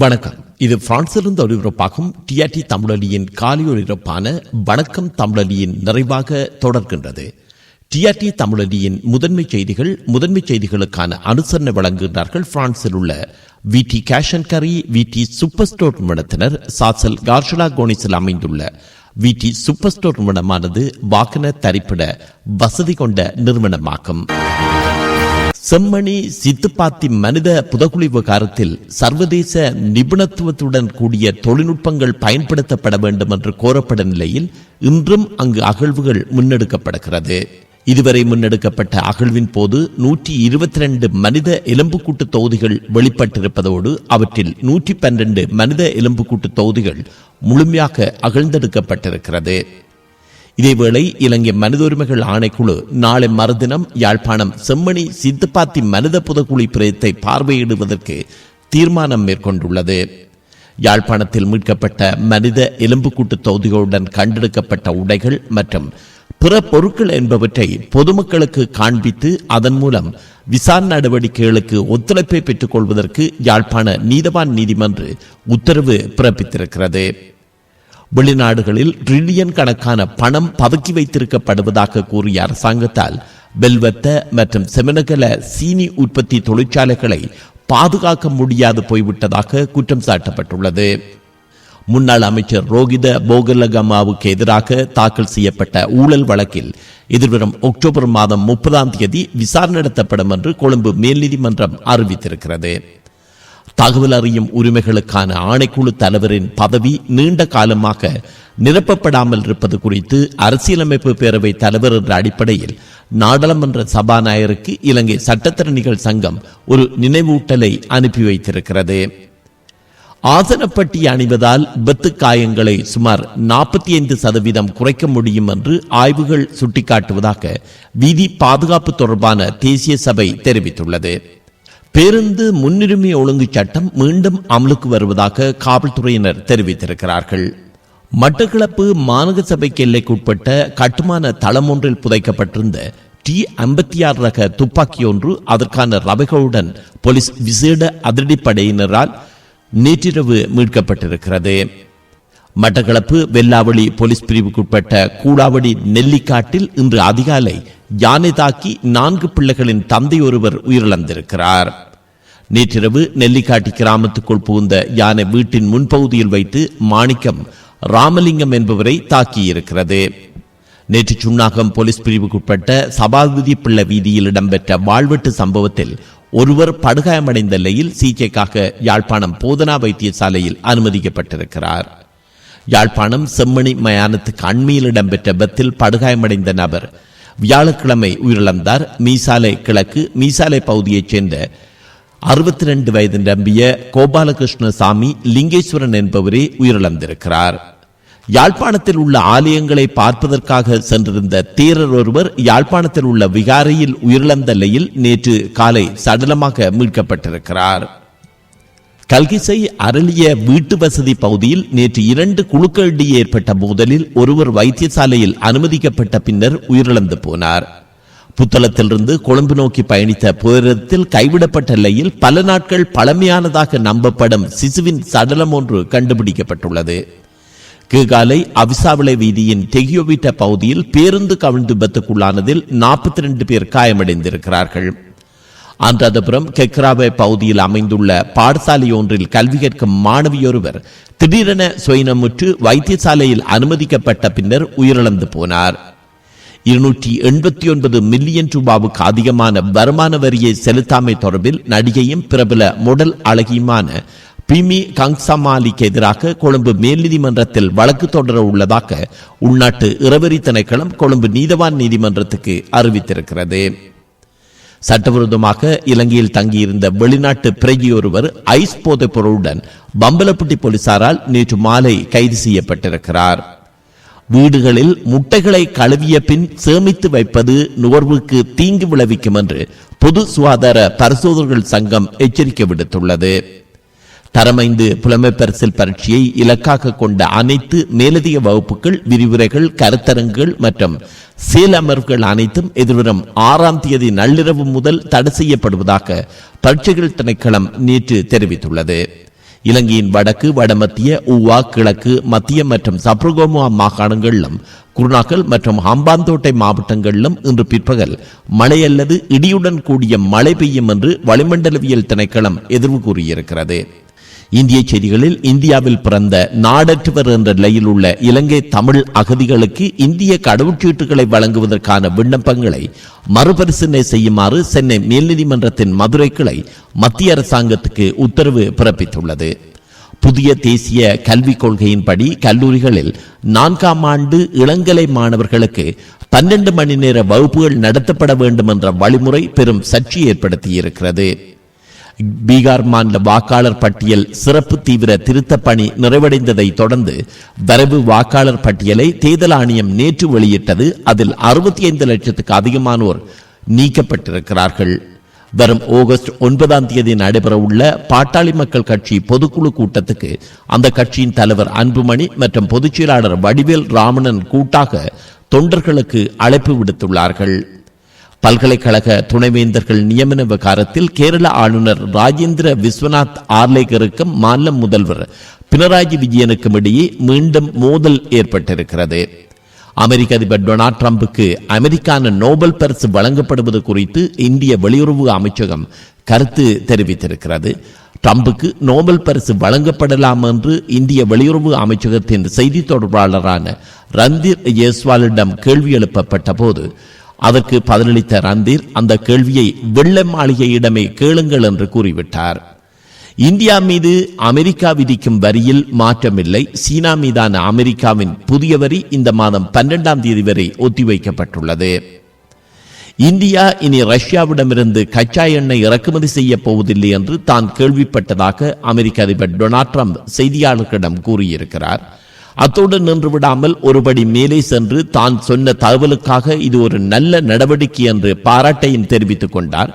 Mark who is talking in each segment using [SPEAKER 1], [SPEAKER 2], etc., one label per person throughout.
[SPEAKER 1] வணக்கம். இது பிரான்சிலிருந்து ஒளிபரப்பாகும் டிஆர்டி தமிழொலியின் காலை ஒளிபரப்பான வணக்கம் தமிழொலியின் நிறைவாக தொடர்கின்றது. டிஆர்டி தமிழொலியின் முதன்மை செய்திகள் முதன்மை செய்திகளுக்கான அனுசரணை வழங்குகிறார்கள் பிரான்சில் உள்ள வி டி கேஷன் கரி வி டி சூப்பர் ஸ்டோர் நிறுவனத்தினர் சாசல் கார்ஷலா கோனிஸில் அமைந்துள்ள வி டி சூப்பர் ஸ்டோர் நிறுவனமானது வாகன தரிப்பிட வசதி கொண்ட நிறுவனமாகும். செம்மணி சித்துப்பாத்தி மனித புதகுழி விவகாரத்தில் சர்வதேச நிபுணத்துவத்துடன் கூடிய தொழில்நுட்பங்கள் பயன்படுத்தப்பட வேண்டும் என்று கோரப்படும் நிலையில் இன்றும் அங்கு அகழ்வுகள் முன்னெடுக்கப்படுகிறது இதுவரை முன்னெடுக்கப்பட்ட அகழ்வின் போது நூற்றி இருபத்தி ரெண்டு மனித எலும்புக்கூட்டு தொகுதிகள் வெளிப்பட்டிருப்பதோடு அவற்றில் நூற்றி பன்னிரண்டு மனித எலும்புக்கூட்டு தொகுதிகள் முழுமையாக அகழ்ந்தெடுக்கப்பட்டிருக்கிறது. இதேவேளை இலங்கை மனித உரிமைகள் ஆணைக்குழு நாளை மறுதினம் யாழ்ப்பாணம் செம்மணி சித்துப்பாத்தி மனித புதக்குழி பிரயத்தை பார்வையிடுவதற்கு தீர்மானம் மேற்கொண்டுள்ளது. யாழ்ப்பாணத்தில் மீட்கப்பட்ட மனித எலும்புக்கூட்டு தொகுதிகளுடன் கண்டெடுக்கப்பட்ட உடைகள் மற்றும் பிற பொருட்கள் என்பவற்றை பொதுமக்களுக்கு காண்பித்து அதன் மூலம் விசாரணை நடவடிக்கைகளுக்கு ஒத்துழைப்பை பெற்றுக் கொள்வதற்கு யாழ்ப்பாண நீதவான் நீதிமன்று உத்தரவு பிறப்பித்திருக்கிறது. வெளிநாடுகளில் ட்ரில்லியன் கணக்கான பணம் பதுக்கி வைத்திருக்கப்படுவதாக கூறிய அரசாங்கத்தால் வெல்வத்த மற்றும் செமனகல சீனி உற்பத்தி தொழிற்சாலைகளை பாதுகாக்க முடியாது போய்விட்டதாக குற்றம் சாட்டப்பட்டுள்ளது. முன்னாள் அமைச்சர் ரோகித போகலகமாவுக்கு எதிராக தாக்கல் செய்யப்பட்ட ஊழல் வழக்கில் எதிர்வரும் அக்டோபர் மாதம் முப்பதாம் தேதி விசாரணை நடத்தப்படும் என்று கொழும்பு மேல் நீதிமன்றம் அறிவித்திருக்கிறது. தகவல் அறியும் உரிமைகளுக்கான ஆணைக்குழு தலைவரின் பதவி நீண்ட காலமாக நிரப்பப்படாமல் இருப்பது குறித்து அரசியலமைப்பு பேரவை தலைவர் என்ற அடிப்படையில் நாடாளுமன்ற சபாநாயகருக்கு இலங்கை சட்டத்திறனிகள் சங்கம் ஒரு நினைவூட்டலை அனுப்பி வைத்திருக்கிறது. ஆசனப்பட்டி அணிவதால் விபத்து காயங்களை சுமார் நாற்பத்தி ஐந்து சதவீதம் குறைக்க முடியும் என்று ஆய்வுகள் சுட்டிக்காட்டுவதாக வீதி பாதுகாப்பு தொடர்பான தேசிய சபை தெரிவித்துள்ளது. பேருந்து முன்னுரிமை ஒழுங்கு சட்டம் மீண்டும் அமலுக்கு வருவதாக காவல்துறையினர் தெரிவித்திருக்கிறார்கள். மட்டக்களப்பு மாநக சபைக்கு எல்லைக்குட்பட்ட கட்டுமான தளம் ஒன்றில் புதைக்கப்பட்டிருந்த டி ஐம்பத்தி ஆறு ரக துப்பாக்கி ஒன்று அதற்கான ரவைகளுடன் போலீஸ் விசேட அதிரடிப்படையினரால் நேற்றிரவு மீட்கப்பட்டிருக்கிறது. மட்டக்களப்பு வெல்லாவளி போலீஸ் பிரிவுக்குட்பட்ட கூடாவடி நெல்லிக்காட்டில் இன்று அதிகாலை யானை தாக்கி நான்கு பிள்ளைகளின் தந்தை ஒருவர் உயிரிழந்திருக்கிறார். நேற்றிரவு நெல்லிக்காட்டி கிராமத்துக்குள் புகுந்த யானை வீட்டின் முன்பகுதியில் வைத்து மாணிக்கம் ராமலிங்கம் என்பவரை தாக்கியிருக்கிறது. நேற்று சுன்னாகம் போலீஸ் பிரிவுக்குட்பட்ட சபாபதி பிள்ளை வீதியில் இடம்பெற்ற வாழ்வெட்டு சம்பவத்தில் ஒருவர் படுகாயமடைந்த நிலையில் சிகிச்சைக்காக யாழ்ப்பாணம் போதனா வைத்தியசாலையில் அனுமதிக்கப்பட்டிருக்கிறார். யாழ்ப்பாணம் செம்மணி மயானத்துக்கு அண்மையில் இடம்பெற்ற பத்தில் படுகாயமடைந்த நபர் வியாழக்கிழமை உயிரிழந்தார். மீசாலை கிழக்கு மீசாலை பகுதியைச் சேர்ந்த அறுபத்தி ரெண்டு வயது நம்பிய கோபாலகிருஷ்ணசாமி லிங்கேஸ்வரன் என்பவரே உயிரிழந்திருக்கிறார். யாழ்ப்பாணத்தில் உள்ள ஆலயங்களை பார்ப்பதற்காக சென்றிருந்த தேரர் ஒருவர் யாழ்ப்பாணத்தில் உள்ள விகாரையில் உயிரிழந்த நிலையில் நேற்று காலை சடலமாக மீட்கப்பட்டிருக்கிறார். கல்கிசை அரளிய வீட்டு வசதி பகுதியில் நேற்று இரண்டு குழுக்களிடையே ஏற்பட்ட மோதலில் ஒருவர் வைத்தியசாலையில் அனுமதிக்கப்பட்ட பின்னர் உயிரிழந்து போனார். புத்தளத்திலிருந்து கொழும்பு நோக்கி பயணித்த பேரத்தில் கைவிடப்பட்ட நிலையில் பல நாட்கள் பழமையானதாக நம்பப்படும் சிசுவின் சடலம் ஒன்று கண்டுபிடிக்கப்பட்டுள்ளது. கீகாலை அவிசாவிளை வீதியின் டெகியோவிட்ட பகுதியில் பேருந்து கவிழ்ந்து விபத்துக்குள்ளானதில் நாற்பத்தி ரெண்டு பேர் காயமடைந்திருக்கிறார்கள். அன்றாதபுரம் கெக்ராவே பகுதியில் அமைந்துள்ள பாடசாலை ஒன்றில் கல்வி கற்கும் மாணவியொருவர் திடீரென சுயனமுற்று வைத்தியசாலையில் அனுமதிக்கப்பட்ட பின்னர் உயிரிழந்து போனார். இருநூற்றி எண்பத்தி ஒன்பது மில்லியன் ரூபாவுக்கு அதிகமான வருமான வரியை செலுத்தாமை தொடர்பில் நடிகையும் பிரபல முடல் அழகியுமான பிமி கங்சமாலிக்கு எதிராக கொழும்பு மேல் நீதிமன்றத்தில் வழக்கு தொடர உள்ளதாக உள்நாட்டு இரவரி திணைக்களம் கொழும்பு நீதவான் நீதிமன்றத்துக்கு அறிவித்திருக்கிறது. சட்டவிரோதமாக இலங்கையில் தங்கியிருந்த வெளிநாட்டு பிரகியொருவர் ஐஸ் போதைப் பொருளுடன் பம்பலப்பட்டி போலீசாரால் நேற்று மாலை கைது செய்யப்பட்டிருக்கிறார். வீடுகளில் முட்டைகளை கழுவிய பின் சேமித்து வைப்பது நுகர்வுக்கு தீங்கு விளைவிக்கும் என்று பொது சுகாதார பரிசோதகர்கள் சங்கம் எச்சரிக்கை விடுத்துள்ளது. தரமைந்து புலமை பரிசில் பரீட்சையை இலக்காக கொண்ட அனைத்து மேலதிக வகுப்புகள் விரிவுரைகள் கருத்தரங்குகள் மற்றும் செயலமர்வுகள் அனைத்தும் எதிர்வரும் ஆறாம் தேதி நள்ளிரவு முதல் தடை செய்யப்படுவதாக பரீட்சைகள் திணைக்களம் நேற்று தெரிவித்துள்ளது. இலங்கையின் வடக்கு வடமத்திய ஊவா கிழக்கு மத்திய மற்றும் சப்ரகோமுவா மாகாணங்களிலும் குருநாகல் மற்றும் ஹம்பாந்தோட்டை மாவட்டங்களிலும் இன்று பிற்பகல் மழை அல்லது இடியுடன் கூடிய மழை பெய்யும் என்று வளிமண்டலவியல் திணைக்களம் எதிர்வு கூறியிருக்கிறது. இந்திய செய்திகளில் இந்தியாவில் பிறந்த நாடற்றவர் என்ற நிலையில் உள்ள இலங்கை தமிழ் அகதிகளுக்கு இந்திய கடவுச்சீட்டுகளை வழங்குவதற்கான விண்ணப்பங்களை மறுபரிசீலனை செய்யுமாறு சென்னை மேல்நீதிமன்றத்தின் மதுரை கிளை மத்திய அரசாங்கத்துக்கு உத்தரவு பிறப்பித்துள்ளது. புதிய தேசிய கல்விக் கொள்கையின்படி கல்லூரிகளில் நான்காம் ஆண்டு இளங்கலை மாணவர்களுக்கு பன்னெண்டு மணி நேர வகுப்புகள் நடத்தப்பட வேண்டும் என்ற வழிமுறை பெரும் சர்ச்சை ஏற்படுத்தியிருக்கிறது. பீகார் மாநில வாக்காளர் பட்டியல் சிறப்பு தீவிர திருத்த பணி நிறைவடைந்ததை தொடர்ந்து வரவு வாக்காளர் பட்டியலை தேர்தல் ஆணையம் நேற்று வெளியிட்டது. அதில் அறுபத்தி ஐந்து லட்சத்துக்கு அதிகமானோர் நீக்கப்பட்டிருக்கிறார்கள். வரும் ஆகஸ்ட் ஒன்பதாம் தேதி நடைபெறவுள்ள பாட்டாளி மக்கள் கட்சி பொதுக்குழு கூட்டத்துக்கு அந்த கட்சியின் தலைவர் அன்புமணி மற்றும் பொதுச் செயலாளர் வடிவேல் ராமணன் கூட்டாக தொண்டர்களுக்கு அழைப்பு விடுத்துள்ளார்கள். பல்கலைக்கழக துணைவேந்தர்கள் நியமன விவகாரத்தில் கேரள ஆளுநர் ராஜேந்திர விஸ்வநாத் ஆர்லேகருக்கும் மாநில முதல்வர் பினராயி விஜயனுக்கும் இடையே மீண்டும் மோதல் ஏற்பட்டிருக்கிறது. அமெரிக்க அதிபர் டொனால்ட் ட்ரம்புக்கு அமெரிக்கான நோபல் பரிசு வழங்கப்படுவது குறித்து இந்திய வெளியுறவு அமைச்சகம் கருத்து தெரிவித்திருக்கிறது. ட்ரம்புக்கு நோபல் பரிசு வழங்கப்படலாம் என்று இந்திய வெளியுறவு அமைச்சகத்தின் செய்தி தொடர்பாளரான ரந்தீர் ஜெய்ஸ்வாலிடம் கேள்வி எழுப்பப்பட்ட போது அதற்கு பதிலளித்த ரந்தீர் அந்த கேள்வியை வெள்ள மாளிகையிடமே கேளுங்கள் என்று கூறிவிட்டார். இந்தியா மீது அமெரிக்கா விதிக்கும் வரியில் மாற்றமில்லை. சீனா மீதான அமெரிக்காவின் புதிய வரி இந்த மாதம் பன்னெண்டாம் தேதி வரை ஒத்திவைக்கப்பட்டுள்ளது. இந்தியா இனி ரஷ்யாவிடமிருந்து கச்சா எண்ணெய் இறக்குமதி செய்ய போவதில்லை என்று தான் கேள்விப்பட்டதாக அமெரிக்க அதிபர் டொனால்ட் ட்ரம்ப் செய்தியாளர்களிடம் கூறியிருக்கிறார். அத்தோடு நின்று விடாமல் ஒருபடி மேலே சென்று தான் சொன்ன தகவலுக்காக இது ஒரு நல்ல நடவடிக்கை என்று பாராட்டையும் தெரிவித்துக் கொண்டார்.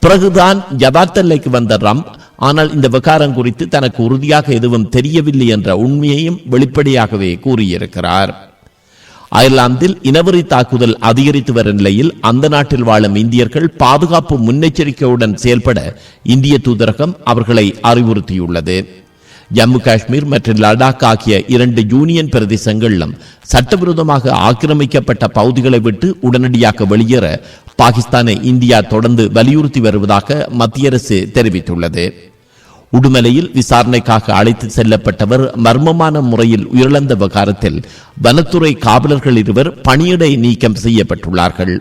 [SPEAKER 1] பிறகுதான் யதார்த்த நிலைக்கு வந்த ரம் ஆனால் இந்த விகாரம் குறித்து தனக்கு உறுதியாக எதுவும் தெரியவில்லை என்ற உண்மையையும் வெளிப்படையாகவே கூறியிருக்கிறார். அயர்லாந்தில் இனவெறி தாக்குதல் அதிகரித்து வரும் நிலையில் அந்த நாட்டில் வாழும் இந்தியர்கள் பாதுகாப்பு முன்னெச்சரிக்கையுடன் செயல்பட இந்திய தூதரகம் அவர்களை அறிவுறுத்தியுள்ளது. ஜம்மு காஷ்மீர் மற்றும் லடாக் ஆகிய இரண்டு யூனியன் பிரதேசங்களிலும் சட்டவிரோதமாக ஆக்கிரமிக்கப்பட்ட பகுதிகளை விட்டு உடனடியாக வெளியேற பாகிஸ்தானை இந்தியா தொடர்ந்து வலியுறுத்தி வருவதாக மத்திய அரசு தெரிவித்துள்ளது. உடுமலையில் விசாரணைக்காக அழைத்து செல்லப்பட்டவர் மர்மமான முறையில் உயிரிழந்த விவகாரத்தில் வனத்துறை காவலர்கள் இருவர் பணியிடை நீக்கம் செய்யப்பட்டுள்ளார்கள்.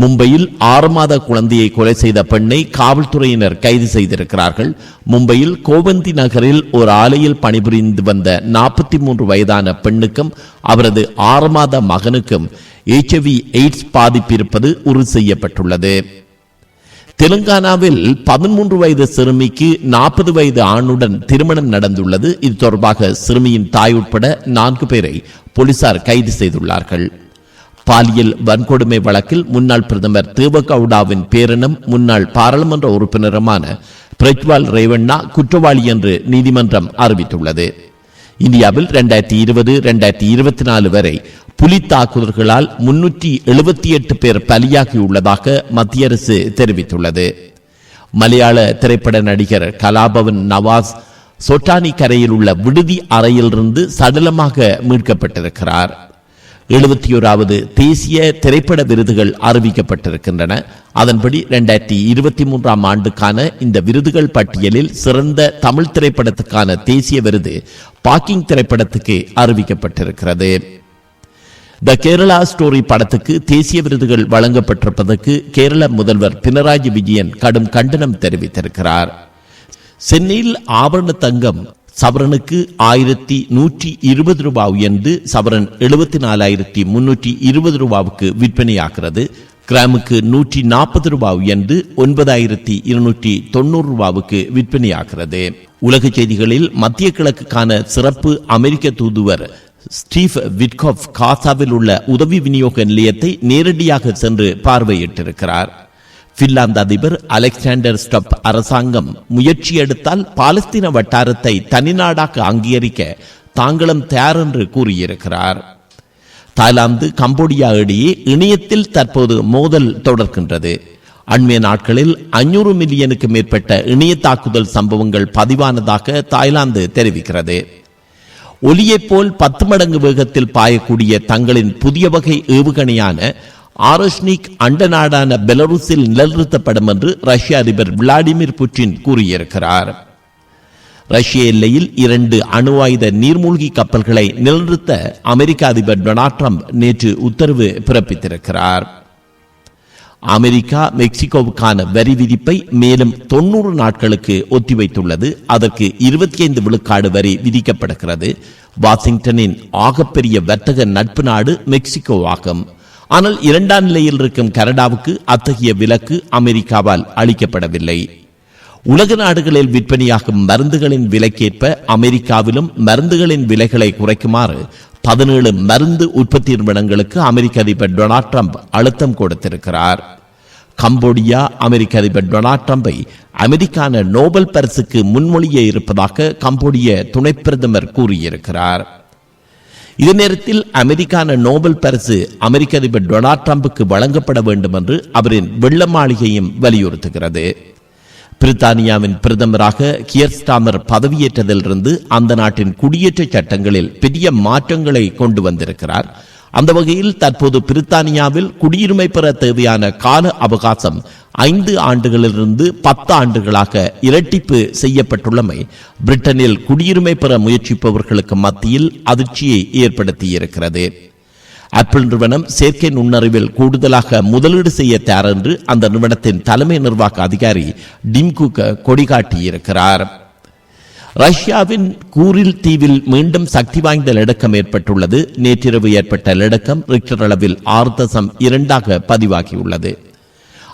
[SPEAKER 1] மும்பையில் ஆறு மாத குழந்தையை கொலை செய்த பெண்ணை காவல்துறையினர் கைது செய்திருக்கிறார்கள். மும்பையில் கோவந்தி நகரில் ஒரு ஆலையில் பணிபுரிந்து வந்த நாற்பத்தி மூன்று வயதான பெண்ணுக்கும் அவரது ஆறு மாத மகனுக்கும் எச்ஐவி எய்ட்ஸ் பாதிப்பு இருப்பது உறுதி செய்யப்பட்டுள்ளது. தெலுங்கானாவில் பதிமூன்று வயது சிறுமிக்கு நாற்பது வயது ஆணுடன் திருமணம் நடந்துள்ளது. இது தொடர்பாக சிறுமியின் தாய் உட்பட நான்கு பேரை போலீசார் கைது செய்துள்ளார்கள். பாலியல் வன்கொடுமை வழக்கில் முன்னாள் பிரதமர் தேவகவுடாவின் பேரனும் முன்னாள் பாராளுமன்ற உறுப்பினருமான பிரஜ்வால் ரேவண்ணா குற்றவாளி என்று நீதிமன்றம் அறிவித்துள்ளது. இந்தியாவில் இரண்டாயிரத்தி இருபது இரண்டாயிரத்தி இருபத்தி நாலு வரை புலி தாக்குதல்களால் முன்னூற்றி எழுபத்தி எட்டு பேர் பலியாகியுள்ளதாக மத்திய அரசு தெரிவித்துள்ளது. மலையாள திரைப்பட நடிகர் கலாபவன் நவாஸ் சொட்டானி கரையில் உள்ள விடுதி அறையிலிருந்து சடலமாக மீட்கப்பட்டிருக்கிறார். எழுபத்தி ஓராவது தேசிய திரைப்பட விருதுகள் அறிவிக்கப்பட்டிருக்கின்றன. அதன்படி இரண்டாயிரத்தி இருபத்தி மூன்றாம் ஆண்டுக்கான இந்த விருதுகள் பட்டியலில் சிறந்த தமிழ் திரைப்படத்துக்கான தேசிய விருது பாக்கிங் திரைப்படத்துக்கு அறிவிக்கப்பட்டிருக்கிறது. த கேரளா ஸ்டோரி படத்துக்கு தேசிய விருதுகள் வழங்கப்பட்டிருப்பதற்கு கேரள முதல்வர் பினராயி விஜயன் கடும் கண்டனம் தெரிவித்திருக்கிறார். சென்னையில் ஆபரண தங்கம் சவரனுக்கு ஆயிரத்தி நூற்றி இருபது ரூபாய் உயர்ந்து சவரன் எழுபத்தி நாலாயிரத்தி முன்னூற்றி இருபது ரூபாவுக்கு விற்பனையாகிறது. கிராமுக்கு நூற்றி நாற்பது ரூபாய் உயர்ந்து ஒன்பதாயிரத்தி இருநூற்றி தொண்ணூறு ரூபாவுக்கு விற்பனையாகிறது. உலக செய்திகளில் மத்திய கிழக்குக்கான சிறப்பு அமெரிக்க தூதுவர் ஸ்டீவ் விட்காஃப் காசாவில் உள்ள உதவி விநியோக நிலையத்தை நேரடியாக சென்று பார்வையிட்டிருக்கிறார். பின்லாந்து அதிபர் அலெக்சாண்டர் ஸ்டப் அரசாங்கம் முயற்சி எடுத்தால் பாலஸ்தீன வட்டாரத்தை தனிநாடாக அங்கீகரிக்க தாங்களும் தயார் என்று கூறியிருக்கிறார். தாய்லாந்து கம்போடியா இடையே இணையத்தில் தற்போது மோதல் தொடர்கின்றது. அண்மைய நாட்களில் ஐநூறு மில்லியனுக்கு மேற்பட்ட இணைய தாக்குதல் சம்பவங்கள் பதிவானதாக தாய்லாந்து தெரிவிக்கிறது. ஒலியைப் போல் பத்து மடங்கு வேகத்தில் பாயக்கூடிய தங்களின் புதிய வகை ஏவுகணையான ஆரோஷ்னிக் அண்ட நாடான பெலருஸில் நிலைநிறுத்தப்படும் என்று ரஷ்ய அதிபர் விளாடிமிர் புட்டின் கூறியிருக்கிறார். ரஷ்ய எல்லையில் இரண்டு அணு ஆயுத நீர்மூழ்கி கப்பல்களை நிலைநிறுத்த அமெரிக்க அதிபர் டொனால்ட் ட்ரம்ப் நேற்று உத்தரவு பிறப்பித்திருக்கிறார். அமெரிக்கா மெக்சிகோவுக்கான வரி விதிப்பை மேலும் தொன்னூறு நாட்களுக்கு ஒத்திவைத்துள்ளது. அதற்கு இருபத்தி ஐந்து விழுக்காடு வரி விதிக்கப்படுகிறது. வாஷிங்டனின் ஆகப்பெரிய வர்த்தக நட்பு நாடு மெக்சிகோ ஆகும் ஆனால் இரண்டாம் நிலையில் இருக்கும் கனடாவுக்கு அத்தகைய விலக்கு அமெரிக்காவால் அளிக்கப்படவில்லை. உலக நாடுகளில் விற்பனையாகும் மருந்துகளின் விலைக்கேற்ப அமெரிக்காவிலும் மருந்துகளின் விலைகளை குறைக்குமாறு பதினேழு மருந்து உற்பத்தி நிறுவனங்களுக்கு அமெரிக்க அதிபர் டொனால்ட் ட்ரம்ப் அழுத்தம் கொடுத்திருக்கிறார். கம்போடியா அமெரிக்க அதிபர் டொனால்ட் ட்ரம்பை அமெரிக்கான நோபல் பரிசுக்கு முன்மொழிய இருப்பதாக கம்போடிய துணை பிரதமர் கூறியிருக்கிறார். இதே நேரத்தில் அமெரிக்கான நோபல் பரிசு அமெரிக்க அதிபர் டொனால்ட் ட்ரம்புக்கு வழங்கப்பட வேண்டும் என்று அவரின் வெள்ள மாளிகையும் வலியுறுத்துகிறது. பிரித்தானியாவின் பிரதமராக கியர்ஸ்டாமர் பதவியேற்றதிலிருந்து அந்த நாட்டின் குடியேற்ற சட்டங்களில் பெரிய மாற்றங்களை கொண்டு வந்திருக்கிறார். அந்த வகையில் தற்போது பிரித்தானியாவில் குடியுரிமை பெற தேவையான கால அவகாசம் ஐந்து ஆண்டுகளிலிருந்து பத்து ஆண்டுகளாக இரட்டிப்பு செய்யப்பட்டுள்ளமை. பிரிட்டனில் குடியுரிமை பெற முயற்சிப்பவர்களுக்கு மத்தியில் அதிர்ச்சியை ஏற்படுத்தியிருக்கிறது. ஆப்பிள் நிறுவனம் செயற்கை நுண்ணறிவில் கூடுதலாக முதலீடு செய்ய தயார் என்று அந்த நிறுவனத்தின் தலைமை நிர்வாக அதிகாரி டிம்குக கொடிகாட்டியிருக்கிறார் ரஷ்யாவின் கூரில் தீவில் மீண்டும் சக்தி வாய்ந்த லடக்கம் ஏற்பட்டுள்ளது. நேற்றிரவு ஏற்பட்ட லடக்கம் ரிக்டர் அளவில் ஆறு தசம் இரண்டாக பதிவாகியுள்ளது.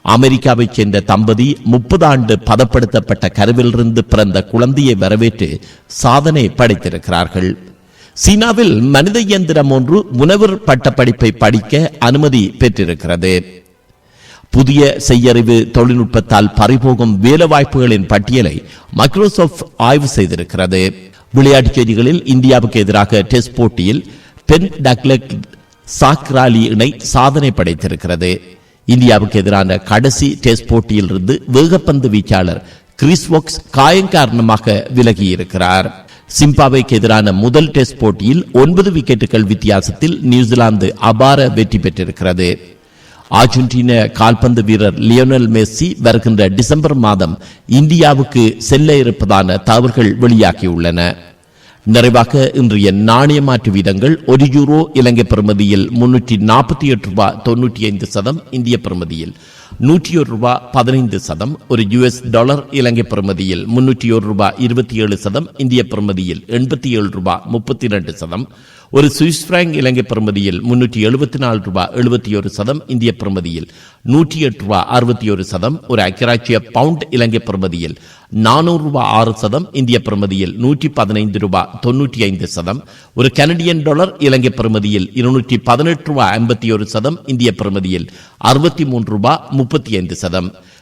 [SPEAKER 1] அமெரிக்காவைச் சேர்ந்த தம்பதி முப்பது ஆண்டு பதப்படுத்தப்பட்ட கருவிலிருந்து பிறந்த குழந்தையை வரவேற்று சாதனை படைத்திருக்கிறார்கள். சீனாவில் மனித இயந்திரம் ஒன்று முனைவர் பட்ட படிப்பை படிக்க அனுமதி பெற்றிருக்கிறது. புதிய செய்யறிவு தொழில்நுட்பத்தால் பறிபோகும் வேலைவாய்ப்புகளின் பட்டியலை மைக்ரோசாப்ட் ஆய்வு செய்திருக்கிறது. விளையாட்டுச் செய்திகளில் இந்தியாவுக்கு எதிராக டெஸ்ட் போட்டியில் பென் டக்லக் சாக்ராலி இணை சாதனை படைத்திருக்கிறது. இந்தியாவுக்கு எதிரான கடைசி டெஸ்ட் போட்டியிலிருந்து வேகப்பந்து வீச்சாளர் கிறிஸ்வொக்ஸ் காயம் காரணமாக விலகியிருக்கிறார். சிம்பாவைக்கு எதிரான முதல் டெஸ்ட் போட்டியில் ஒன்பது விக்கெட்டுகள் வித்தியாசத்தில் நியூசிலாந்து அபார வெற்றி பெற்றிருக்கிறது. அர்ஜென்டின கால்பந்து வீரர் லியோனல் மெஸ்ஸி வருகின்ற டிசம்பர் மாதம் இந்தியாவுக்கு செல்ல இருப்பதான தகவல்கள் வெளியாகியுள்ளன. நிறைவாக இன்றைய நாணய மாற்று வீதங்கள் ஒரு யூரோ இலங்கை பெறுமதியில் முன்னூற்றி நாற்பத்தி எட்டு ரூபாய் தொன்னூற்றி ஐந்து சதம் இந்திய பிரமதியில் நூற்றி ஒரு ரூபாய் பதினைந்து சதம் ஒரு யுஎஸ் டாலர் இலங்கை பிரமதியில் முன்னூற்றி ஒரு ரூபாய் இருபத்தி ஏழு சதம் இந்திய பிரமதியில் எண்பத்தி ஏழு ரூபாய் முப்பத்தி இரண்டு சதம் ஒரு சுவிஸ் பிராங்க் இலங்கை பிரமதியில் முன்னூற்றி எழுபத்தி நாலு ரூபாய் எழுபத்தி ஒரு சதம் இந்திய பிரமதியில் நூற்றி எட்டு ரூபாய் அறுபத்தி ஒரு சதம் ஒரு அக்கராட்சிய பவுண்ட் இலங்கை பிரமதியில் நானூறு ரூபாய் ஆறு சதம் இந்திய பிரமதியில் நூற்றி பதினைந்து ரூபாய் தொன்னூற்றி ஐந்து சதம். ஒரு கனடியன் டாலர் இலங்கை பிரமதியில் இருநூற்றி பதினெட்டு ரூபாய் ஐம்பத்தி ஒரு சதம் இந்திய பிரமதியில் அறுபத்தி மூன்று ரூபாய் முப்பத்தி ஐந்து சதம்.